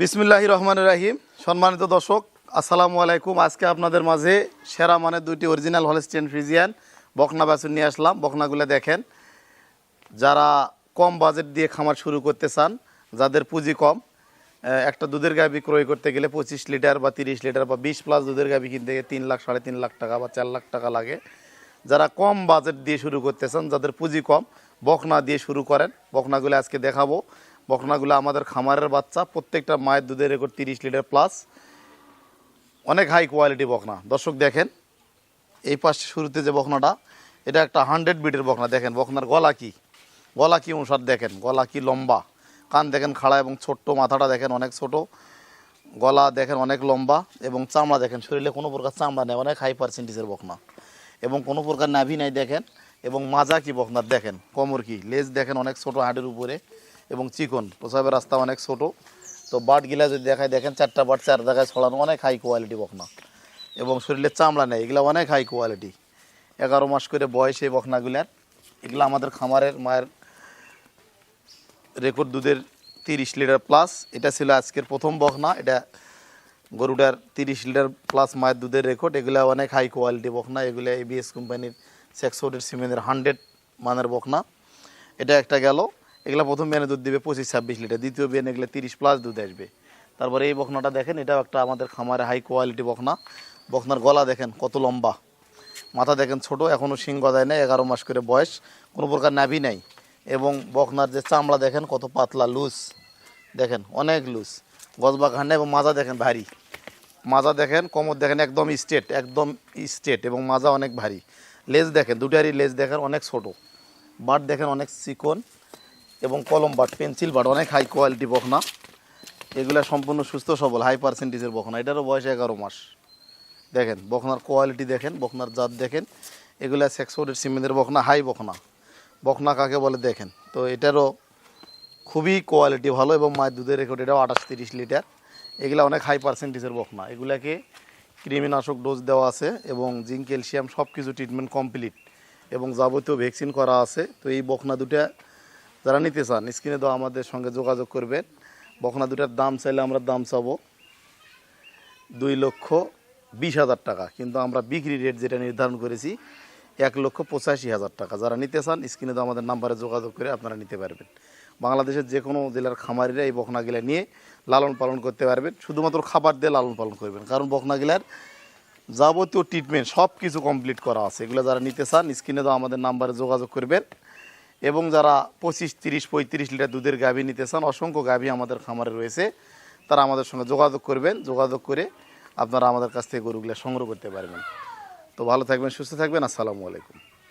বিসমিল্লাহ রহমান রাহিম। সম্মানিত দর্শক, আসসালামু আলাইকুম। আজকে আপনাদের মাঝে সেরা মানের দুইটি অরিজিনাল হলস্টিয়ান ফ্রিজিয়ান বকনা বাছুর নিয়ে আসলাম। বকনাগুলো দেখেন, যারা কম বাজেট দিয়ে খামার শুরু করতে চান, যাদের পুঁজি কম একটা দুধের গাভি ক্রয় করতে গেলে পঁচিশ লিটার বা তিরিশ লিটার বা বিশ প্লাস দুধের গাভি কিনতে গেলে তিন লাখ, সাড়ে তিন লাখ টাকা বা চার লাখ টাকা লাগে। যারা কম বাজেট দিয়ে শুরু করতে চান, যাদের পুঁজি কম, বকনা দিয়ে শুরু করেন। বকনাগুলো আজকে দেখাবো। বকনাগুলো আমাদের খামারের বাচ্চা, প্রত্যেকটা মায়ের দুধের রেকর্ড তিরিশ লিটার প্লাস অনেক হাই কোয়ালিটি বকনা। দর্শক দেখেন, এই পাশে শুরুতে যে বকনাটা, এটা একটা হান্ড্রেড বিটের বকনা। দেখেন, বকনার গলা কি? গলা কি অনুসার দেখেন, গলা কি লম্বা? কান দেখেন খাড়া এবং ছোট্ট, মাথাটা দেখেন অনেক ছোট। গলা দেখেন অনেক লম্বা এবং চামড়া দেখেন, শরীরে কোনো প্রকার চামড়া নেই, অনেক হাই পার্সেন্টেজের বকনা। এবং কোনো প্রকার নাভি নাই দেখেন, এবং মাজা কি বকনার দেখেন, কোমর কি? লেজ দেখেন অনেক ছোট হাটের উপরে। এবং চিকন। প্রসাবের রাস্তা অনেক ছোটো। তো বাট গিলা যদি দেখায়, দেখেন চারটা বাট চার জায়গায় ছড়ানো অনেক হাই কোয়ালিটি বকনা। এবং শরীরের চামড়া নেই, এগুলো অনেক হাই কোয়ালিটি এগারো মাস করে বয়স এই বকনাগুলার। এগুলো আমাদের খামারের মায়ের রেকর্ড দুধের তিরিশ লিটার প্লাস এটা ছিল আজকের প্রথম বকনা। এটা গরুটার তিরিশ লিটার প্লাস মায়ের দুধের রেকর্ড এগুলো অনেক হাই কোয়ালিটি বকনা। এগুলো এবিএস কোম্পানির সেক্সোডের সিমেন্টের হান্ড্রেড মানের বকনা। এটা একটা গেল। এগুলো প্রথম বিয়ানে দুধ দিবে পঁচিশ, ছাব্বিশ লিটার। দ্বিতীয় বিয়ানে এগুলো তিরিশ প্লাস দুধ আসবে। তারপরে এই বকনাটা দেখেন, এটাও একটা আমাদের খামারে হাই কোয়ালিটি বকনা বকনার গলা দেখেন কত লম্বা। মাথা দেখেন ছোট এখনও শিং গদায় নেই, এগারো মাস করে বয়স। কোনো প্রকার নাভি নাই। এবং বকনার যে চামড়া দেখেন, কত পাতলা লুজ দেখেন, অনেক লুজ গজবা ঘান্না এবং মাজা দেখেন ভারী। মাজা দেখেন, কোমর দেখেন একদম স্ট্রেট একদম স্ট্রেট এবং মাজা অনেক ভারী। লেজ দেখেন দুটারই লেজ দেখেন অনেক ছোট। বাট দেখেন অনেক চিকন। এবং কলম বাট পেন্সিল বাট অনেক হাই কোয়ালিটি বকনা এগুলা সম্পূর্ণ সুস্থ, সবল হাই পার্সেন্টেজের বকনা এটারও বয়স এগারো মাস। দেখেন, বখনার কোয়ালিটি দেখেন বকনার জাত দেখেন। এগুলা সেক্সোডের সিমেন্টের বকনা হাই বখনা বকনা কাকে বলে দেখেন? তো এটারও খুবই কোয়ালিটি ভালো এবং মায়ের দুধের রেকর্ড এটাও আঠাশ তিরিশ লিটার। এগুলা অনেক হাই পার্সেন্টেজের বখনা। এগুলাকে কৃমিনাশক ডোজ দেওয়া আছে এবং জিঙ্ক, ক্যালসিয়াম সব কিছু ট্রিটমেন্ট কমপ্লিট এবং যাবতীয় ভ্যাকসিন করা আছে। তো এই বকনা দুটা যারা নিতে চান, স্ক্রিনে দেওয়া আমাদের সঙ্গে যোগাযোগ করবেন। বকনা দুটার দাম চাইলে আমরা দাম চাবো দুই লক্ষ বিশ হাজার টাকা। কিন্তু আমরা বিক্রি রেট যেটা নির্ধারণ করেছি, এক লক্ষ পঁচাশি হাজার টাকা। যারা নিতে চান, স্ক্রিনে তো আমাদের নাম্বারে যোগাযোগ করে আপনারা নিতে পারবেন। বাংলাদেশের যে কোনো জেলার খামারিরা এই বকনাগুলা নিয়ে লালন পালন করতে পারবেন। শুধুমাত্র খাবার দিয়ে লালন পালন করবেন। কারণ বকনাগুলার যাবতীয় ট্রিটমেন্ট সব কিছু কমপ্লিট করা আছে। এগুলো যারা নিতে চান, স্ক্রিনে তো আমাদের নাম্বারে যোগাযোগ করবেন। এবং যারা পঁচিশ, তিরিশ, পঁয়ত্রিশ লিটার দুধের গাভী নিতে চান, অসংখ্য গাভী আমাদের খামারে রয়েছে। তারা আমাদের সঙ্গে যোগাযোগ করবেন, যোগাযোগ করে আপনারা আমাদের কাছ থেকে গরুগুলো সংগ্রহ করতে পারবেন। তো ভালো থাকবেন, সুস্থ থাকবেন, আসসালামু আলাইকুম।